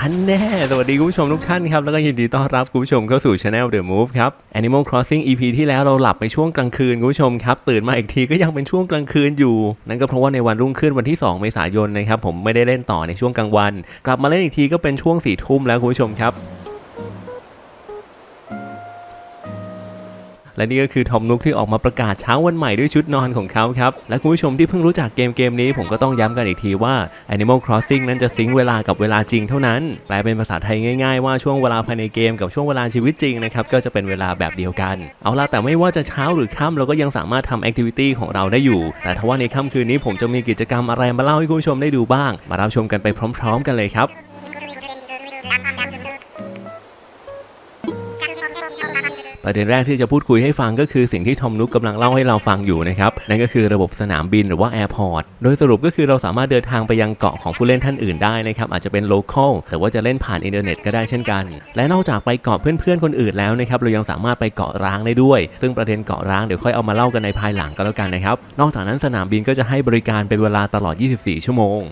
อันแน่ สวัสดีคุณผู้ชมทุกท่านครับ แล้วก็ยินดีต้อนรับคุณผู้ชมเข้าสู่ Channel The Move ครับ Animal Crossing EP ที่แล้วเราหลับไปช่วงกลางคืนคุณผู้ชมครับ ตื่นมาอีกทีก็ยังเป็นช่วงกลางคืนอยู่ นั่นก็เพราะว่าในวันรุ่งขึ้นวันที่ 2 เมษายนนะครับผมไม่ได้เล่นต่อในช่วงกลางวัน กลับมาเล่นอีกทีก็เป็นช่วง4ี่ทุ่มแล้วคุณผู้ชมครับ และนี่ก็คือทอมนุกที่ออกมาประกาศเช้าวันใหม่ด้วยชุดนอนของเขาครับ และคุณผู้ชมที่เพิ่งรู้จักเกมเกมนี้ผมก็ต้องย้ำกันอีกทีว่า Animal Crossing นั้นจะซิงค์เวลากับเวลาจริงเท่านั้น แปลเป็นภาษาไทยง่ายๆว่าช่วงเวลาภายในเกมกับช่วงเวลาชีวิตจริงนะครับก็จะเป็นเวลาแบบเดียวกัน เอาล่ะแต่ไม่ว่าจะเช้าหรือค่ำเราก็ยังสามารถทำแอคทิวิตี้ของเราได้อยู่ แต่ทว่าในค่ำคืนนี้ผมจะมีกิจกรรมอะไรมาเล่าให้คุณผู้ชมได้ดูบ้าง มารับชมกันไปพร้อม ๆ กันเลยครับ ประเด็นแรกที่จะพูดคุยให้ฟังก็คือสิ่งที่ทอมนุกกำลังเล่าให้เราฟังอยู่นะครับนั่นก็คือระบบสนามบินหรือว่าแอร์พอร์ตโดยสรุปก็คือเราสามารถเดินทางไปยังเกาะของผู้เล่นท่านอื่นได้นะครับอาจจะเป็นโลเคอลหรือว่าจะเล่นผ่านอินเทอร์เน็ตก็ได้เช่นกัน และนอกจากไปเกาะเพื่อนๆคนอื่นแล้วนะครับเรายังสามารถไปเกาะร้างได้ด้วย ซึ่งประเด็นเกาะร้างเดี๋ยวค่อยเอามาเล่ากันในภายหลังก็แล้วกันนะครับนอกจากนั้นสนามบินก็จะให้บริการเป็นเวลาตลอด 24 ชั่วโมง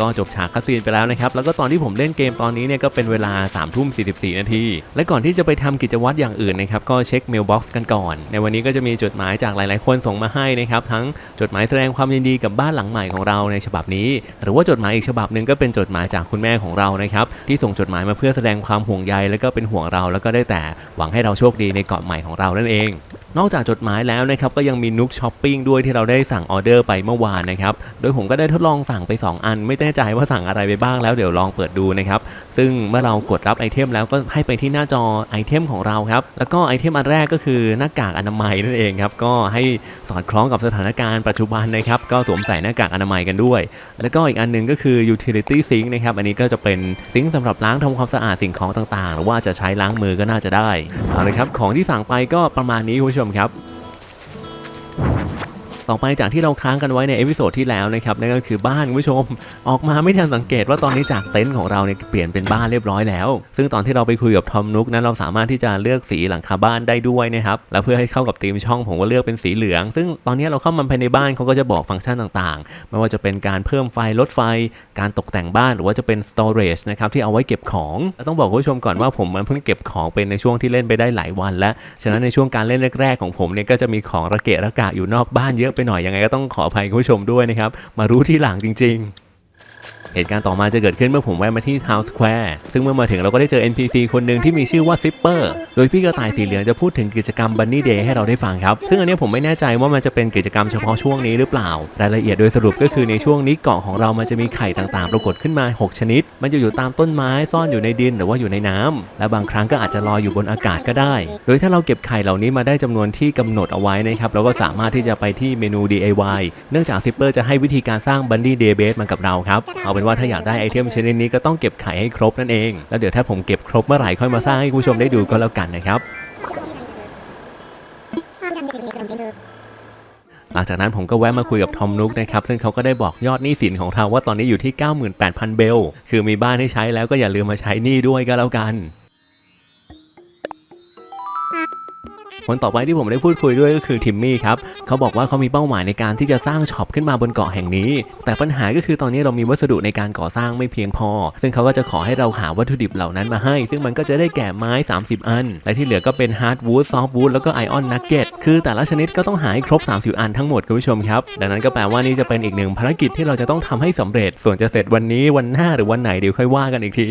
ก็จบฉากคัสซีนไปแล้วนะครับแล้วก็ตอนที่ผมเล่นเกมตอนนี้เนี่ยก็เป็นเวลา3ามทุ่ม44นาที และก่อนที่จะไปทำกิจวัตรอย่างอื่นนะครับก็เช็คเมลบ็อกซ์กันก่อน ในวันนี้ก็จะมีจดหมายจากหลาย ๆ คนส่งมาให้นะครับทั้งจดหมายแสดงความยินดีกับบ้านหลังใหม่ของเราในฉบับนี้ หรือว่าจดหมายอีกฉบับหนึ่งก็เป็นจดหมายจากคุณแม่ของเรานะครับที่ส่งจดหมายมาเพื่อแสดงความห่วงใยแล้วก็เป็นห่วงเรา แล้วก็ได้แต่หวังให้เราโชคดีในเกาะใหม่ของเรานั่นเอง นอกจากจดหมายแล้วนะครับก็ยังมีนุกช้อปปิ้งด้วยที่เราได้สั่งออเดอร์ไปเมื่อวานนะครับโดยผมก็ได้ทดลองสั่งไป 2 อัน ไม่แน่ใจว่าสั่งอะไรไปบ้างแล้วเดี๋ยวลองเปิดดูนะครับซึ่งเมื่อเรากดรับไอเทมแล้วก็ให้ไปที่หน้าจอไอเทมของเราครับแล้วก็ไอเทมอันแรกก็คือหน้ากากอนามัยนั่นเองครับก็ให้สอดคล้องกับสถานการณ์ปัจจุบันนะครับก็สวมใส่หน้ากากอนามัยกันด้วย แล้วก็อีกอันหนึงก็คือ utility sink นะครับอันนี้ก็จะเป็นซิงค์สำหรับล้างทำความสะอาดสิ่งของต่างๆ หรือว่าจะใช้ล้างมือก็น่าจะได้เอาเลยครับของที่สั่งไปก็ประมาณนี้คุณผู้ชมครับ ต่อไปจากที่เราค้างกันไว้ในเอพิโซดที่แล้วนะครับนั่นก็คือบ้านคุณผู้ชม ออกมาไม่ทันสังเกตว่าตอนนี้จากเต็นท์ของเราเนี่ยเปลี่ยนเป็นบ้านเรียบร้อยแล้ว ซึ่งตอนที่เราไปคุยกับทอมนุกนั้นเราสามารถที่จะเลือกสีหลังคาบ้านได้ด้วยนะครับแล้วเพื่อให้เข้ากับธีมช่องผมก็เลือกเป็นสีเหลือง ซึ่งตอนนี้เราเข้ามาภายในบ้านเขาก็จะบอกฟังก์ชันต่างๆ ไม่ว่าจะเป็นการเพิ่มไฟลดไฟ การตกแต่งบ้านหรือว่าจะเป็น storage นะครับที่เอาไว้เก็บของแล้วต้องบอกคุณผู้ชมก่อนว่าผมมันเพิ่งเก็บของเป็นในช่วงที่เล่นไปได้หลายวัน แล้วฉะนั้นในช่วงการเล่นแรกๆของผมเนี่ยก็จะมีของระเกะระกะอยู่นอกบ้านเยอะไปหน่อยยังไงก็ต้องขออภัยคุณผู้ชมด้วยนะครับ มารู้ที่หลังจริง ๆ เหตุการณ์ต่อมาจะเกิดขึ้นเมื่อผมแวะมาที่ Town Square ซึ่งเมื่อมาถึงเราก็ได้เจอ NPC คนหนึ่งที่มีชื่อว่า Zipper โดยพี่กระต่ายสีเหลืองจะพูดถึงกิจกรรม Bunny Day ให้เราได้ฟังครับ ซึ่งอันนี้ผมไม่แน่ใจว่ามันจะเป็นกิจกรรมเฉพาะช่วงนี้หรือเปล่า รายละเอียดโดยสรุปก็คือในช่วงนี้เกาะของเรามันจะมีไข่ต่างๆ ปรากฏขึ้นมา 6 ชนิด มันจะอยู่ตามต้นไม้ซ่อนอยู่ในดินหรือว่าอยู่ในน้ำและบางครั้งก็อาจจะลอยอยู่บนอากาศก็ได้ โดยถ้าเราเก็บไข่เหล่านี้มาได้จำนวนที่กำหนดเอาไว้นะครับเราก็สามารถที่จะไปที่เมนู DIY เนื่องจาก Zipper จะให้วิธีการสร้าง Bunny Day Base มากับเราครับเอาเปนว่าถ้าอยากได้ไอเทมชนิดนี้ก็ต้องเก็บไข่ให้ครบนั่นเอง แล้วเดี๋ยวถ้าผมเก็บครบเมื่อไหร่ค่อยมาสร้างให้คุณผู้ชมได้ดูก็แล้วกันนะครับหลังจากนั้นผมก็แวะมาคุยกับทอมนุกนะครับ ซึ่งเขาก็ได้บอกยอดหนี้สินของเราว่าตอนนี้อยู่ที่ 98,000 เบล คือมีบ้านให้ใช้แล้วก็อย่าลืมมาใช้หนี้ด้วยก็แล้วกัน คนต่อไปที่ผมได้พูดคุยด้วยก็คือทิมมี่ครับเขาบอกว่าเขามีเป้าหมายในการที่จะสร้างช็อปขึ้นมาบนเกาะแห่งนี้ แต่ปัญหาก็คือตอนนี้เรามีวัสดุในการก่อสร้างไม่เพียงพอ ซึ่งเขาก็จะขอให้เราหาวัตถุดิบเหล่านั้นมาให้ ซึ่งมันก็จะได้แก่ไม้ 30 อัน และที่เหลือก็เป็นฮาร์ดวูดซอฟต์วูดแล้วก็ไอออนนักเก็ตคือแต่ละชนิดก็ต้องหาให้ครบ 30 อันทั้งหมดคุณผู้ชมครับดังนั้นก็แปลว่านี่จะเป็นอีกหนึ่งภารกิจที่เราจะต้องทำให้สำเร็จ ส่วนจะเสร็จวันนี้วันหน้าหรือวันไหนเดี๋ยวค่อยว่ากันอีกที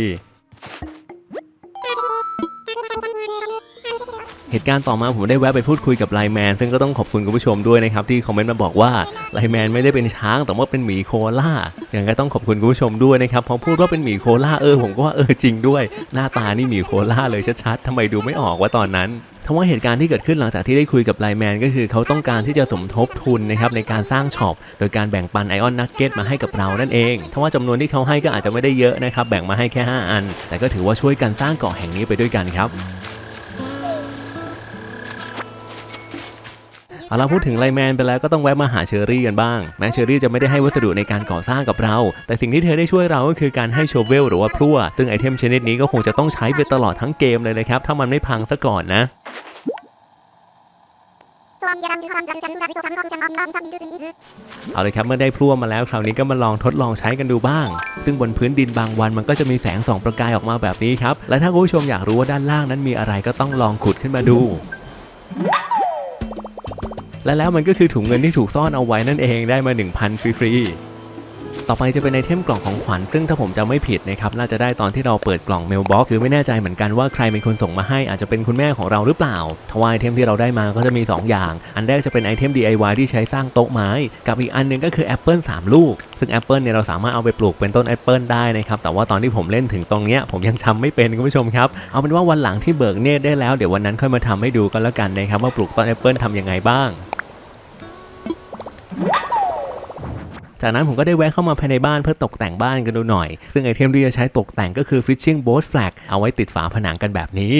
เหตุการณ์ต่อมาผมได้แวะไปพูดคุยกับไลแมนซึ่งก็ต้องขอบคุณคุณผู้ชมด้วยนะครับที่คอมเมนต์มาบอกว่าไลแมนไม่ได้เป็นช้างแต่ว่าเป็นหมีโคล่าอย่างไรต้องขอบคุณคุณผู้ชมด้วยนะครับพอพูดว่าเป็นหมีโคล่าเออผมก็ว่าเออจริงด้วย หน้าตานี่หมีโคล่าเลยชัดๆทำไมดูไม่ออกว่าตอนนั้นทว่าเหตุการณ์ที่เกิดขึ้นหลังจากที่ได้คุยกับไลแมนก็คือเขาต้องการที่จะสมทบทุนนะครับในการสร้างช็อปโดยการแบ่งปันไอออนนักเก็ตมาให้กับเรานั่นเองทว่าจำนวนที่เขาให้ก็อาจจะไม่ได้เยอะนะครับแบ่งมาให้แค่ 5 อัน แต่ก็ถือว่าช่วยกันสร้างเกาะแห่งนี้ไปด้วยกันครับ เอาเราพูดถึงไลแมนไปแล้วก็ต้องแวะมาหาเชอรี่กันบ้าง แม้เชอรี่จะไม่ได้ให้วัสดุในการก่อสร้างกับเรา แต่สิ่งที่เธอได้ช่วยเราก็คือการให้โชเวลหรือว่าพลั่ว ซึ่งไอเทมชนิดนี้ก็คงจะต้องใช้ไปตลอดทั้งเกมเลยนะครับ ถ้ามันไม่พังซะก่อนนะเอาเลยครับเมื่อได้พลั่วมาแล้วคราวนี้ก็มาลองทดลองใช้กันดูบ้าง ซึ่งบนพื้นดินบางวันมันก็จะมีแสงส่องประกายออกมาแบบนี้ครับ และถ้าคุณผู้ชมอยากรู้ว่าด้านล่างนั้นมีอะไรก็ต้องลองขุดขึ้นมาดู และแล้วมันก็คือถุงเงินที่ถูกซ่อนเอาไว้นั่นเองได้มา 1,000 ฟรีๆ ต่อไปจะเป็นไอเทมกล่องของขวัญซึ่งถ้าผมจำไม่ผิดนะครับน่าจะได้ตอนที่เราเปิดกล่องเมลบ็อกคือไม่แน่ใจเหมือนกันว่าใครเป็นคนส่งมาให้อาจจะเป็นคุณแม่ของเราหรือเปล่าทว่าไอเทมที่เราได้มาก็จะมี 2 อย่าง อันแรกจะเป็นไอเทม DIY ที่ใช้สร้างโต๊ะไม้ กับอีกอันหนึงก็คือแอปเปิล3ลูกซึ่งแอปเปิลเนี่ยเราสามารถเอาไปปลูกเป็นต้นแอปเปิลได้นะครับ แต่ว่าตอนที่ผมเล่นถึงตรงเนี้ยผมยังทำไม่เป็นคุณผู้ชมครับ เอาเป็นว่าวันหลังที่เบิกเนตได้แล้วเดี๋ยววันนั้นค่อยมาทำให้ดูกันแล้วกันนะครับว่าปลูกต้นแอปเปิลทำยังไงบ้าง จากนั้นผมก็ได้แวะเข้ามาภายในบ้านเพื่อตกแต่งบ้านกันดูหน่อย ซึ่งไอเทมที่จะใช้ตกแต่งก็คือ Fishing Boat Flag เอาไว้ติดฝาผนังกันแบบนี้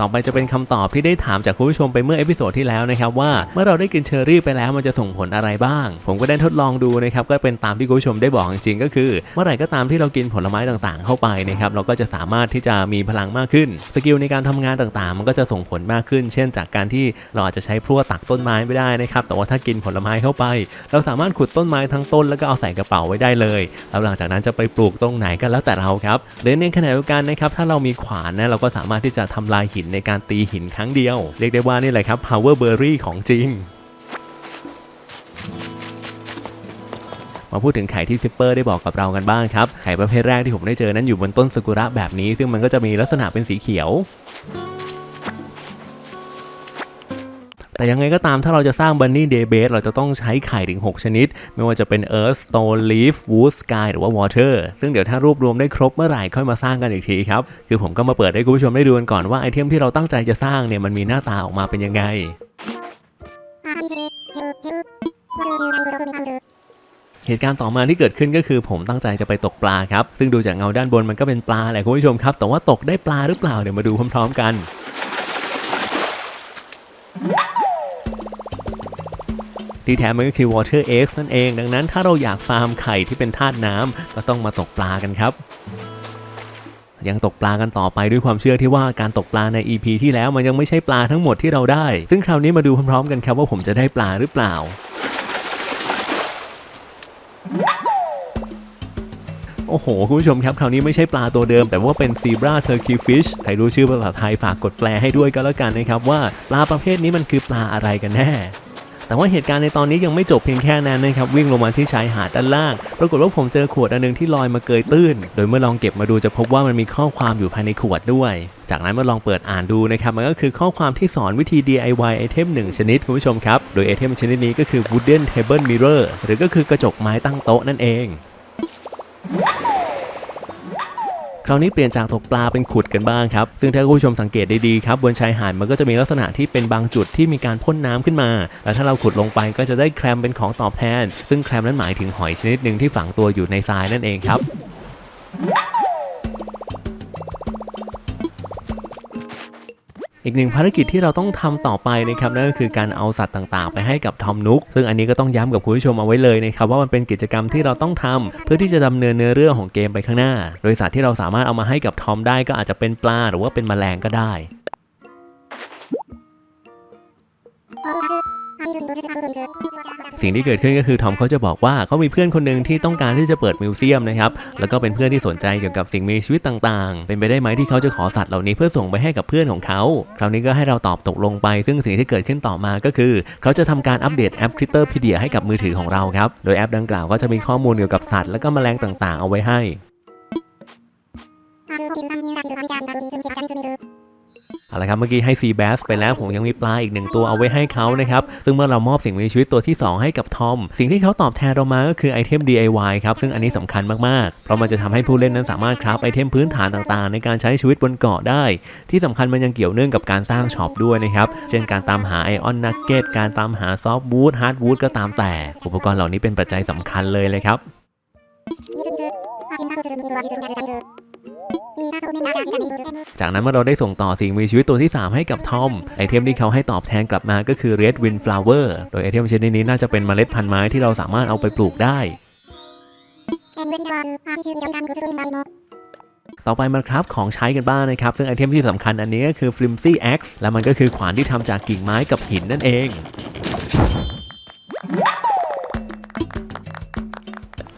ต่อไปจะเป็นคำตอบที่ได้ถามจากคุณผู้ชมไปเมื่อเอพิโซดที่แล้วนะครับว่าเมื่อเราได้กินเชอร์รี่ไปแล้วมันจะส่งผลอะไรบ้าง ผมก็ได้ทดลองดูนะครับก็เป็นตามที่คุณผู้ชมได้บอกจริงๆก็คือ เมื่อไหร่ก็ตามที่เรากินผลไม้ต่างๆ เข้าไปนะครับเราก็จะสามารถที่จะมีพลังมากขึ้น สกิลในการทำงานต่างๆ มันก็จะส่งผลมากขึ้น เช่น จากการที่เราอาจจะใช้พลั่วตักต้นไม้ไม่ได้นะครับแต่ว่าถ้ากินผลไม้เข้าไป เราสามารถขุดต้นไม้ทั้งต้นแล้วก็เอาใส่กระเป๋าไว้ได้เลยแล้วหลังจากนั้นจะไปปลูกตรงไหนก็แล้วแต่เราครับหรือในขณะเดียวกันนะครับถ้าเรามีขวานนะเราก็สามารถที่จะทำลายหินในการตีหินครั้งเดียว เรียกได้ว่านี่แหละครับ power berry ของจริงมาพูดถึงไข่ที่ซิปเปอร์ได้บอกกับเรากันบ้างครับ ไข่ประเภทแรกที่ผมได้เจอนั้นอยู่บนต้นซากุระแบบนี้ ซึ่งมันก็จะมีลักษณะเป็นสีเขียว แต่ยังไงก็ตามถ้าเราจะสร้างบันนี่เดย์เบสเราจะต้องใช้ไข่ถึง 6 ชนิด ไม่ว่าจะเป็น Earth Stone Leaf Wood Sky หรือว่า Water ซึ่งเดี๋ยวถ้ารวบรวมได้ครบเมื่อไหร่ค่อยมาสร้างกันอีกทีครับ คือผมก็มาเปิดให้คุณผู้ชมได้ดูกันก่อนว่าไอเทมที่เราตั้งใจจะสร้างเนี่ยมันมีหน้าตาออกมาเป็นยังไงเหตุการณ์ต่อมาที่เกิดขึ้นก็คือผมตั้งใจจะไปตกปลาครับ ซึ่งดูจากเงาด้านบนมันก็เป็นปลาแหละคุณผู้ชมครับ แต่ว่าตกได้ปลาหรือเปล่าเดี๋ยวมาดูพร้อมๆกัน ที่แท้มันก็คือ Water X นั่นเอง ดังนั้นถ้าเราอยากฟาร์มไข่ที่เป็นธาตุน้ำก็ต้องมาตกปลากันครับยังตกปลากันต่อไปด้วยความเชื่อที่ว่าการตกปลาใน EP ที่แล้วมันยังไม่ใช่ปลาทั้งหมดที่เราได้ ซึ่งคราวนี้มาดูพร้อมๆกันครับว่าผมจะได้ปลาหรือเปล่า โอ้โห คุณผู้ชมครับ คราวนี้ไม่ใช่ปลาตัวเดิม แต่ว่าเป็นซีบราเทอร์คิฟิชใครรู้ชื่อภาษาไทยฝากกดแปลให้ด้วยก็แล้วกันนะครับว่าปลาประเภทนี้มันคือปลาอะไรกันแน่ แต่ว่าเหตุการณ์ในตอนนี้ยังไม่จบเพียงแค่นั้นนะครับวิ่งลงมาที่ชายหาดด้านล่าง ปรากฏว่าผมเจอขวดอันหนึงที่ลอยมาเกยตื้น โดยเมื่อลองเก็บมาดูจะพบว่ามันมีข้อความอยู่ภายในขวดด้วย จากนั้นเมื่อลองเปิดอ่านดูนะครับมันก็คือข้อความที่สอนวิธี DIY ไอเทมหนึ่งชนิดคุณผู้ชมครับ โดยไอเทมชนิดนี้ก็คือ wooden table mirror หรือก็คือกระจกไม้ตั้งโต๊ะนั่นเอง คราวนี้เปลี่ยนจากตกปลาเป็นขุดกันบ้างครับ ซึ่งถ้าคุณผู้ชมสังเกตได้ดีครับบนชายหาดมันก็จะมีลักษณะที่เป็นบางจุดที่มีการพ่นน้ำขึ้นมา และถ้าเราขุดลงไปก็จะได้แคลมเป็นของตอบแทน ซึ่งแคลมนั้นหมายถึงหอยชนิดหนึ่งที่ฝังตัวอยู่ในทรายนั่นเองครับ อีกหนึ่งภารกิจที่เราต้องทำต่อไปนะครับนั่นก็คือการเอาสัตว์ต่างๆ ไปให้กับทอมนุก ซึ่งอันนี้ก็ต้องย้ำกับคุณผู้ชมเอาไว้เลยนะครับว่ามันเป็นกิจกรรมที่เราต้องทำเพื่อที่จะดำเนินเนื้อเรื่องของเกมไปข้างหน้า โดยสัตว์ที่เราสามารถเอามาให้กับทอมได้ก็อาจจะเป็นปลาหรือว่าเป็นแมลงก็ได้ สิ่งที่เกิดขึ้นก็คือทอมเขาจะบอกว่าเขามีเพื่อนคนหนึ่งที่ต้องการที่จะเปิดมิวเซียมนะครับแล้วก็เป็นเพื่อนที่สนใจเกี่ยวกับสิ่งมีชีวิตต่างๆ เป็นไปได้ไหมที่เขาจะขอสัตว์เหล่านี้เพื่อส่งไปให้กับเพื่อนของเขาคราวนี้ก็ให้เราตอบตกลงไป ซึ่งสิ่งที่เกิดขึ้นต่อมาก็คือ เขาจะทำการอัปเดตแอป Critterpedia ให้กับมือถือของเราครับโดยแอปดังกล่าวก็จะมีข้อมูลเกี่ยวกับสัตว์และก็แมลงต่างๆ เอาไว้ให้ เอาละครับเมื่อกี้ให้ซีแบสไปแล้วผมยังมีปลาอีกหนึ่งตัวเอาไว้ให้เขานะครับซึ่งเมื่อเรามอบสิ่งมีชีวิตตัวที่ 2 ให้กับทอม สิ่งที่เขาตอบแทนเรามาก็คือไอเทม DIY ครับซึ่งอันนี้สำคัญมากๆ เพราะมันจะทำให้ผู้เล่นนั้นสามารถคราฟไอเทมพื้นฐานต่างๆ ในการใช้ชีวิตบนเกาะได้ ที่สำคัญมันยังเกี่ยวเนื่องกับการสร้างช็อปด้วยนะครับเช่นการตามหาไอออนนักเก็ตการตามหาซอฟต์วูดฮาร์ดวูดก็ตามแต่ อุปกรณ์เหล่านี้เป็นปัจจัยสำคัญเลยเลยครับ จากนั้นเมื่อเราได้ส่งต่อสิ่งมีชีวิตตัวที่ 3 ให้กับทอม ไอเทมที่เขาให้ตอบแทนกลับมาก็คือ Red Wind Flower โดยไอเทมชนิดนี้น่าจะเป็นเมล็ดพันธุ์ไม้ที่เราสามารถเอาไปปลูกได้ ต่อไปมาครับของใช้กันบ้างนะครับ ซึ่งไอเทมที่สำคัญอันนี้ก็คือ Flimsy Axe และมันก็คือขวานที่ทำจากกิ่งไม้กับหินนั่นเอง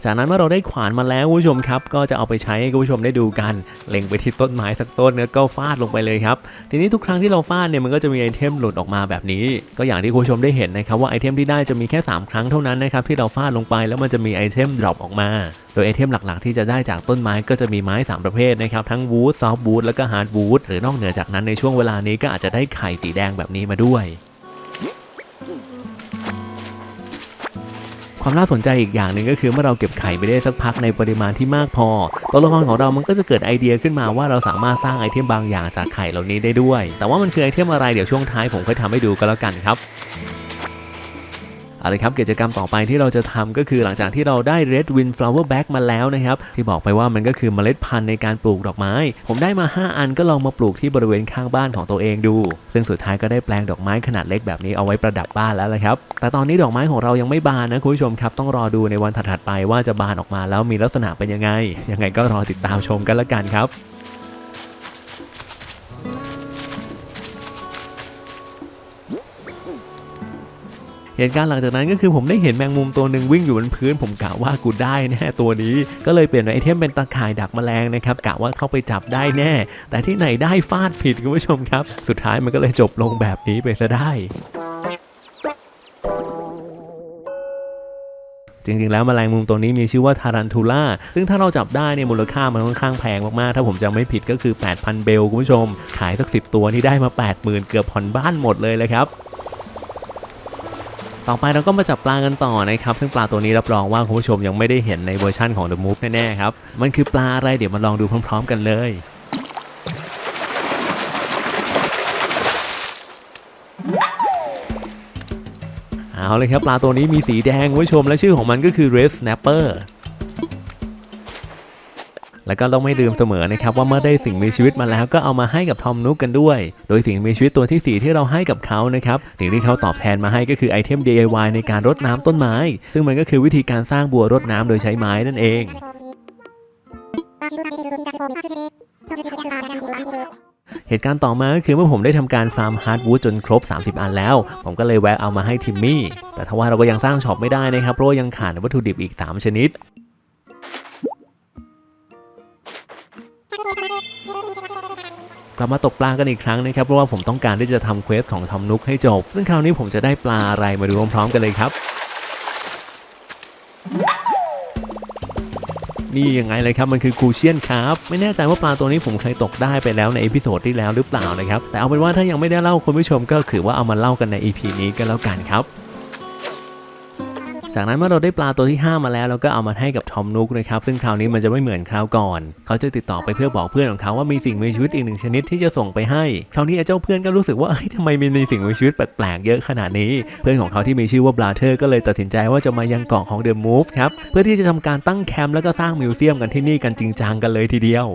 จากนั้นเมื่อเราได้ขวานมาแล้วคุณผู้ชมครับ ก็จะเอาไปใช้ให้คุณผู้ชมได้ดูกัน เล็งไปที่ต้นไม้สักต้นแล้วก็ฟาดลงไปเลยครับ ทีนี้ทุกครั้งที่เราฟาดเนี่ยมันก็จะมีไอเทมหลุดออกมาแบบนี้ ก็อย่างที่คุณผู้ชมได้เห็นนะครับว่าไอเทมที่ได้จะมีแค่ 3 ครั้งเท่านั้นนะครับที่เราฟาดลงไปแล้วมันจะมีไอเทมดรอปออกมา โดยไอเทมหลักๆ ที่จะได้จากต้นไม้ก็จะมีไม้ 3 ประเภทนะครับทั้งวูดซอฟต์วูดแล้วก็ฮาร์ดวูดหรือนอกเหนือจากนั้นในช่วงเวลานี้ก็อาจจะได้ไข่สีแดงแบบนี้มาด้วย ความน่าสนใจอีกอย่างหนึ่งก็คือเมื่อเราเก็บไข่ไปได้สักพักในปริมาณที่มากพอ ตัวละครของเรามันก็จะเกิดไอเดียขึ้นมาว่าเราสามารถสร้างไอเทมบางอย่างจากไข่เหล่านี้ได้ด้วย แต่ว่ามันคือไอเทมอะไรเดี๋ยวช่วงท้ายผมค่อยทำให้ดูก็แล้วกันครับ เอาละครับกิจกรรมต่อไปที่เราจะทำก็คือหลังจากที่เราได้ Red Wind Flower Bag มาแล้วนะครับ ที่บอกไปว่ามันก็คือเมล็ดพันธุ์ในการปลูกดอกไม้ ผมได้มา 5 อันก็ลองมาปลูกที่บริเวณข้างบ้านของตัวเองดู ซึ่งสุดท้ายก็ได้แปลงดอกไม้ขนาดเล็กแบบนี้เอาไว้ประดับบ้านแล้วละครับ แต่ตอนนี้ดอกไม้ของเรายังไม่บานนะคุณผู้ชมครับต้องรอดูในวันถัดๆไปว่าจะบานออกมาแล้วมีลักษณะเป็นยังไง ยังไงก็รอติดตามชมกันละกันครับ เหตุการณ์หลังจากนั้นก็คือผมได้เห็นแมงมุมตัวหนึ่งวิ่งอยู่บนพื้น ผมกะว่ากูได้แน่ตัวนี้ ก็เลยเปลี่ยนไอเทมเป็นตะข่ายดักแมลงนะครับกะว่าเข้าไปจับได้แน่ แต่ที่ไหนได้ฟาดผิดคุณผู้ชมครับ สุดท้ายมันก็เลยจบลงแบบนี้ไปซะได้จริงๆ แล้วแมลงมุมตัวนี้มีชื่อว่าทารันทูล่า ซึ่งถ้าเราจับได้เนี่ยมูลค่ามันค่อนข้างแพงมากๆ ถ้าผมจำไม่ผิดก็คือ 8,000 เบลคุณผู้ชม ขายสัก 10 ตัวนี่ได้มา 80,000 เกือบผ่อนบ้านหมดเลยเลยครับ ต่อไปเราก็มาจับปลากันต่อนะครับซึ่งปลาตัวนี้รับรองว่าคุณผู้ชมยังไม่ได้เห็นในเวอร์ชั่นของ The Move แน่ๆครับ มันคือปลาอะไรเดี๋ยวมาลองดูพร้อม ๆ กันเลยเอาเลยครับปลาตัวนี้มีสีแดงคุณผู้ชมและชื่อของมันก็คือ Red Snapper แล้วก็ต้องไม่ลืมเสมอนะครับว่าเมื่อได้สิ่งมีชีวิตมาแล้วก็เอามาให้กับทอมนุกกันด้วย โดยสิ่งมีชีวิตตัวที่ 4 ที่เราให้กับเขานะครับสิ่งที่เขาตอบแทนมาให้ก็คือไอเทม DIY ในการรดน้ำต้นไม้ ซึ่งมันก็คือวิธีการสร้างบัวรดน้ำโดยใช้ไม้นั่นเองเหตุการณ์ต่อมาก็คือเมื่อผมได้ทำการฟาร์มฮาร์ดวูดจนครบ 30 อันแล้ว ผมก็เลยแวะเอามาให้ทิมมี่ แต่ทว่าเราก็ยังสร้างช็อปไม่ได้นะครับเพราะยังขาดวัตถุดิบอีก 3 ชนิด กลับมาตกปลากันอีกครั้งนะครับ เพราะว่าผมต้องการที่จะทำเควสของทอมนุกให้จบ ซึ่งคราวนี้ผมจะได้ปลาอะไรมาดูพร้อมๆกันเลยครับ นี่ยังไงเลยครับมันคือคูเชียนครับ ไม่แน่ใจว่าปลาตัวนี้ผมเคยตกได้ไปแล้วในเอพิโซดที่แล้วหรือเปล่านะครับแต่เอาเป็นว่าถ้ายังไม่ได้เล่าคุณผู้ชมก็ถือว่าเอามาเล่ากันใน EP นี้ก็แล้วกันครับ จากนั้นเมื่อเราได้ปลาตัวที่ 5 มาแล้วเราก็เอามาให้กับทอมนุกนะครับซึ่งคราวนี้มันจะไม่เหมือนคราวก่อน เขาจะติดต่อไปเพื่อบอกเพื่อนของเขาว่ามีสิ่งมีชีวิตอีกหนึ่งชนิดที่จะส่งไปให้คราวนี้เจ้าเพื่อนก็รู้สึกว่าเฮ้ยทำไมมันมีสิ่งมีชีวิตแปลกๆเยอะขนาดนี้ เพื่อนของเขาที่มีชื่อว่าบราเธอร์ก็เลยตัดสินใจว่าจะมายังเกาะของเดอะมูฟครับเพื่อที่จะทำการตั้งแคมป์แล้วก็สร้างมิวเซียมกันที่นี่กันจริงจังกันเลยทีเดียว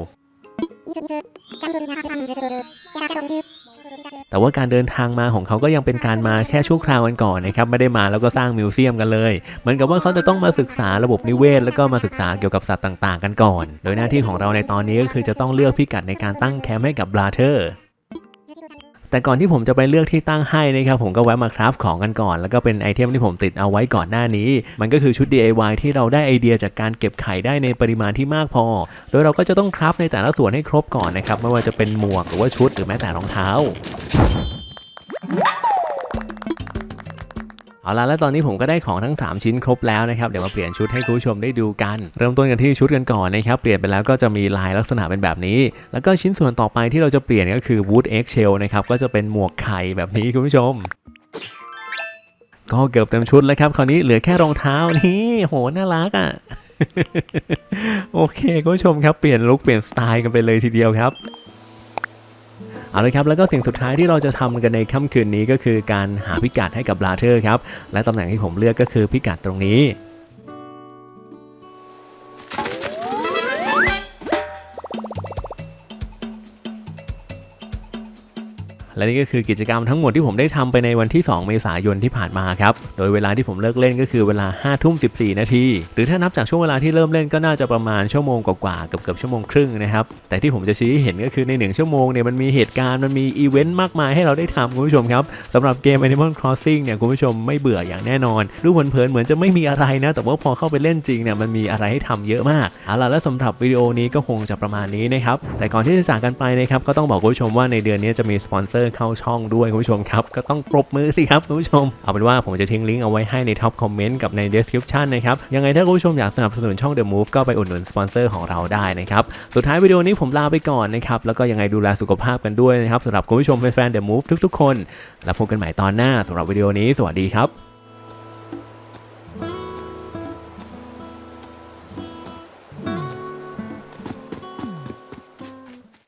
แต่ว่าการเดินทางมาของเขาก็ยังเป็นการมาแค่ชั่วคราวกันก่อนนะครับไม่ได้มาแล้วก็สร้างมิวเซียมกันเลยเหมือนกับว่าเขาจะต้องมาศึกษาระบบนิเวศ แล้วก็มาศึกษาเกี่ยวกับสัตว์ต่าง ๆ กันก่อน โดยหน้าที่ของเราในตอนนี้ก็คือจะต้องเลือกพิกัดในการตั้งแคมป์ให้กับบราเธอร์ แต่ก่อนที่ผมจะไปเลือกที่ตั้งให้นะครับผมก็แวะมาคราฟของกันก่อน แล้วก็เป็นไอเทมที่ผมติดเอาไว้ก่อนหน้านี้ มันก็คือชุด DIY ที่เราได้ไอเดียจากการเก็บไข่ได้ในปริมาณที่มากพอ โดยเราก็จะต้องคราฟในแต่ละส่วนให้ครบก่อนนะครับไม่ว่าจะเป็นหมวกหรือว่าชุดหรือแม้แต่รองเท้า เอาล่ะแล้วตอนนี้ผมก็ได้ของทั้ง 3 ชิ้นครบแล้วนะครับ เดี๋ยวมาเปลี่ยนชุดให้คุณผู้ชมได้ดูกัน เริ่มต้นกันที่ชุดกันก่อนนะครับ เปลี่ยนไปแล้วก็จะมีลายลักษณะเป็นแบบนี้ แล้วก็ชิ้นส่วนต่อไปที่เราจะเปลี่ยนก็คือ Wood Egg Shell นะครับ ก็จะเป็นหมวกไข่แบบนี้คุณผู้ชมก็เกือบเต็มชุดแล้วครับ คราวนี้เหลือแค่รองเท้านี่โหน่ารักอะ โอเคคุณผู้ชมครับเปลี่ยนลุคเปลี่ยนสไตล์กันไปเลยทีเดียวครับ เอาละครับแล้วก็สิ่งสุดท้ายที่เราจะทำกันในค่ำคืนนี้ก็คือการหาพิกัดให้กับลาเธอร์ครับและตำแหน่งที่ผมเลือกก็คือพิกัดตรงนี้ และนี่ก็คือกิจกรรมทั้งหมดที่ผมได้ทำไปในวันที่ 2 เมษายนที่ผ่านมาครับ โดยเวลาที่ผมเลิกเล่นก็คือเวลา5ทุ่ม14 นาที หรือถ้านับจากช่วงเวลาที่เริ่มเล่นก็น่าจะประมาณชั่วโมงกว่าๆเกับเกือบชั่วโมงครึ่งนะครับ แต่ที่ผมจะชี้ให้เห็นก็คือใน 1 ชั่วโมงเนี่ยมันมีเหตุการณ์มันมีอีเวนต์มากมายให้เราได้ทำคุณผู้ชมครับสำหรับเกม Animal Crossing เนี่ยคุณผู้ชมไม่เบื่ออย่างแน่นอนดูเผินๆเหมือนจะไม่มีอะไรนะ แต่ว่าพอเข้าไปเล่นจริงเนี่ยมันมีอะไรให้ทำเยอะมากเอาล่ะและสำหรับวิดีโอนี้ก็คงจะประมาณนี้นะครับแต่ก่อนที่จะจากกันไปนะครับก็ต้องบอกคุณผู้ชมว่าในเดือนนี้จะมีสปอนเซอร์เข้าช่องด้วยคุณผู้ชมครับ ก็ต้องปรบมือสิครับคุณผู้ชม เอาเป็นว่าผมจะทิ้งลิงก์เอาไว้ให้ในท็อปคอมเมนต์กับใน description นะครับ ยังไงถ้าคุณผู้ชมอยากสนับสนุนช่อง The Move ก็ไปอุดหนุนสปอนเซอร์ของเราได้นะครับ สุดท้ายวิดีโอนี้ผมลาไปก่อนนะครับ แล้วก็ยังไงดูแลสุขภาพกันด้วยนะครับสำหรับคุณผู้ชมแฟนๆ The Move ทุกๆ คน แล้วพบกันใหม่ตอนหน้าสำหรับวิดีโอนี้ สวัสดีครับ